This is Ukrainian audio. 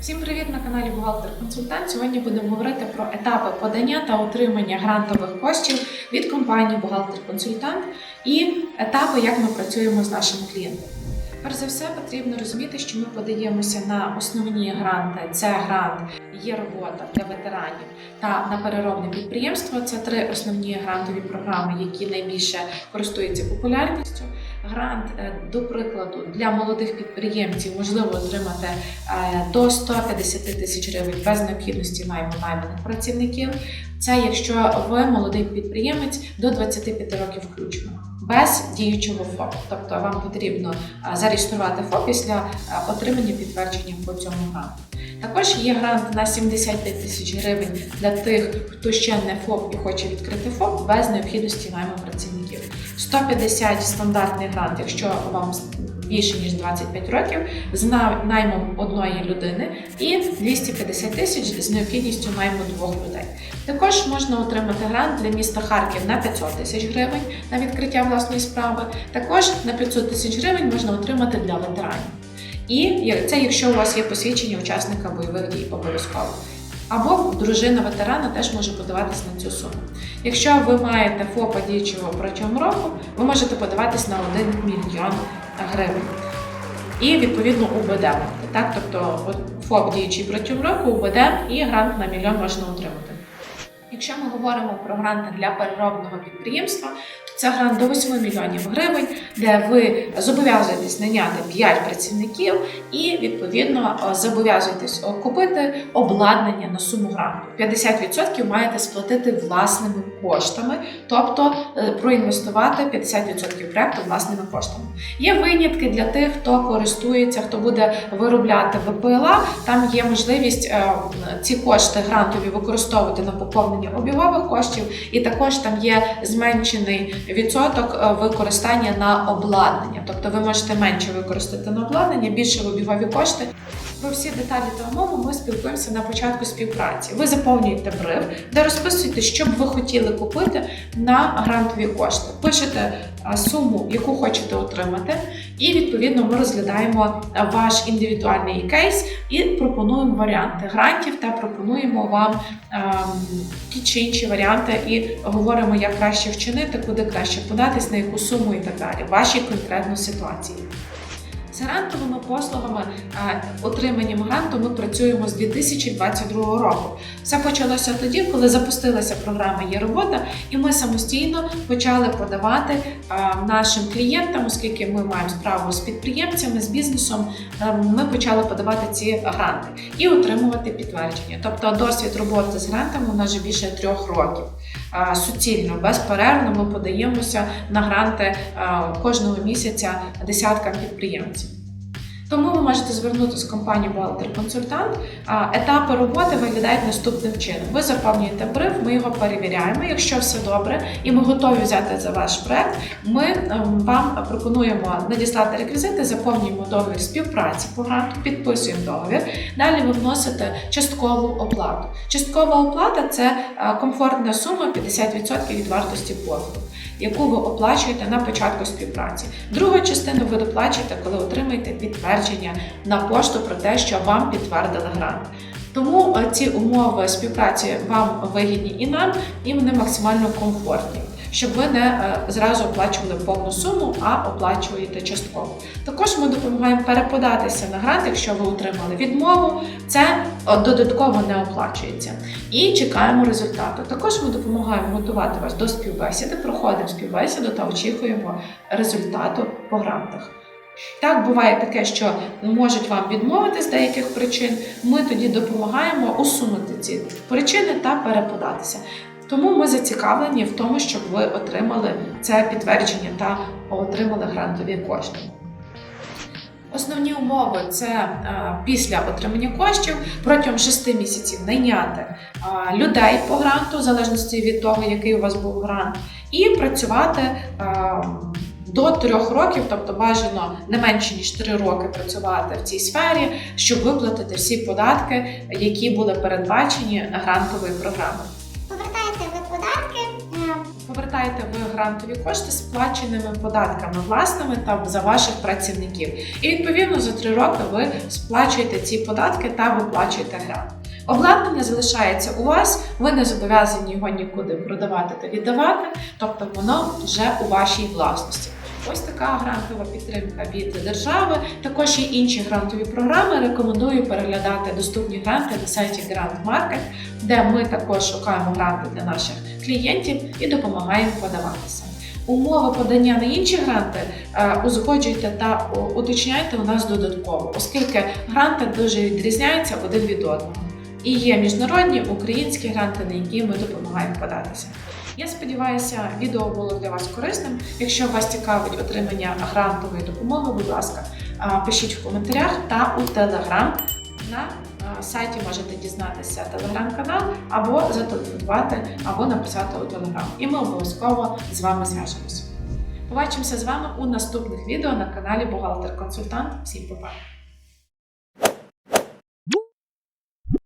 Всім привіт на каналі Бухгалтер Консультант. Сьогодні будемо говорити про етапи подання та отримання грантових коштів від компанії Бухгалтер Консультант і етапи, як ми працюємо з нашими клієнтами. Перш за все, потрібно розуміти, що ми подаємося на основні гранти. Це грант є робота для ветеранів та на переробне підприємство. Це три основні грантові програми, які найбільше користуються популярністю. Грант, е, до прикладу, для молодих підприємців можливо отримати е, до 150 тисяч гривень без необхідності найму найманих працівників. Це якщо ви молодий підприємець до 25 років включно, без діючого ФОП. Тобто вам потрібно е, зареєструвати ФОП після отримання підтвердження по цьому гранту. Також є грант на 75 тисяч гривень для тих, хто ще не ФОП і хоче відкрити ФОП без необхідності найму працівників. 150 стандартний грант, якщо вам більше ніж 25 років, з наймом одної людини, і 250 тисяч з необхідністю найму двох людей. Також можна отримати грант для міста Харків на 500 тисяч гривень на відкриття власної справи. Також на 500 тисяч гривень можна отримати для ветеранів. І це якщо у вас є посвідчення учасника бойових дій обов'язково. Або дружина ветерана теж може подаватись на цю суму. Якщо ви маєте ФОПа діючого протягом року, ви можете подаватись на 1 мільйон гривень. І відповідно УБД. Так? Тобто ФОП діючий протягом року, УБД і грант на мільйон можна отримати. Якщо ми говоримо про гранти для переробного підприємства, то це грант до 8 мільйонів гривень, де ви зобов'язуєтесь наняти 5 працівників і відповідно зобов'язуєтесь о, купити обладнання на суму гранту. 50% маєте сплатити власними коштами, тобто е, проінвестувати 50% проекту власними коштами. Є винятки для тих, хто користується, хто буде виробляти ВПЛА. Там є можливість е, ці кошти грантові використовувати на поповнення обігових коштів, і також там є зменшений відсоток е, використання на обладнання. Тобто ви можете менше використати на обладнання, більше в обігові кошти. Про всі деталі та умови ми спілкуємося на початку співпраці. Ви заповнюєте бриф, де розписуєте, що б ви хотіли купити на грантові кошти. Пишете суму, яку хочете отримати, і відповідно ми розглядаємо ваш індивідуальний кейс і пропонуємо варіанти грантів та пропонуємо вам ем, ті чи інші варіанти, і говоримо, як краще вчинити, куди краще податись, на яку суму і так далі, в вашій конкретній ситуації. З грантовими послугами, е, отриманням гранту ми працюємо з 2022 року. Все почалося тоді, коли запустилася програма Є робота, і ми самостійно почали подавати е, нашим клієнтам, оскільки ми маємо справу з підприємцями, з бізнесом. е, Ми почали подавати ці гранти і отримувати підтвердження. Тобто досвід роботи з грантами у нас вже більше трьох років. Суцільно, безперервно ми подаємося на гранти кожного місяця десяткам підприємців. Тому ви можете звернутися в компанію Бухгалтер Консультант. Етапи роботи виглядають наступним чином. Ви заповнюєте бриф, ми його перевіряємо. Якщо все добре, і ми готові взяти за ваш проект, ми ем, вам пропонуємо надіслати реквізити, заповнюємо договір співпраці по гранту, підписуємо договір. Далі ви вносите часткову оплату. Часткова оплата це е, комфортна сума 50% від вартості послуг, яку ви оплачуєте на початку співпраці. Другу частину ви доплачуєте, коли отримаєте підтвердження на пошту про те, що вам підтвердили грант. Тому е, ці умови співпраці вам вигідні і нам, і вони максимально комфортні, щоб ви не е, зразу оплачували повну суму, а оплачуєте частково. Також ми допомагаємо переподатися на грант, якщо ви отримали відмову, це е, додатково не оплачується. І чекаємо результату. Також ми допомагаємо готувати вас до співбесіди, проходимо співбесіду та очікуємо результату по грантах. Так, буває таке, що можуть вам відмовити з деяких причин. Ми тоді допомагаємо усунути ці причини та переподатися. Тому ми зацікавлені в тому, щоб ви отримали це підтвердження та отримали грантові кошти. Основні умови це е, після отримання коштів протягом 6 місяців найняти е, людей по гранту, в залежності від того, який у вас був грант, і працювати е, до 3 років, тобто бажано не менше ніж 3 роки працювати в цій сфері, щоб виплатити всі податки, які були передбачені грантовою програмою. Повертаєте ви грантові кошти сплаченими податками власними та за ваших працівників. І відповідно за три роки ви сплачуєте ці податки та виплачуєте грант. Обладнання залишається у вас, ви не зобов'язані його нікуди продавати та віддавати, тобто воно вже у вашій власності. Ось така грантова підтримка від держави. Також є інші грантові програми. Рекомендую переглядати доступні гранти на сайті Grant Market, де ми також шукаємо гранти для наших клієнтів і допомагаємо подаватися. Умови подання на інші гранти е, узгоджуйте та уточняйте у нас додатково, оскільки гранти дуже відрізняються один від одного. І є міжнародні українські гранти, на які ми допомагаємо податися. Я сподіваюся, відео було для вас корисним. Якщо вас цікавить отримання грантової допомоги, будь ласка, пишіть в коментарях та у Телеграм. На сайті можете дізнатися телеграм-канал або зателефонувати, або написати у Телеграм. І ми обов'язково з вами зв'яжемося. Побачимося з вами у наступних відео на каналі Бухгалтер Консультант. Всім па-па!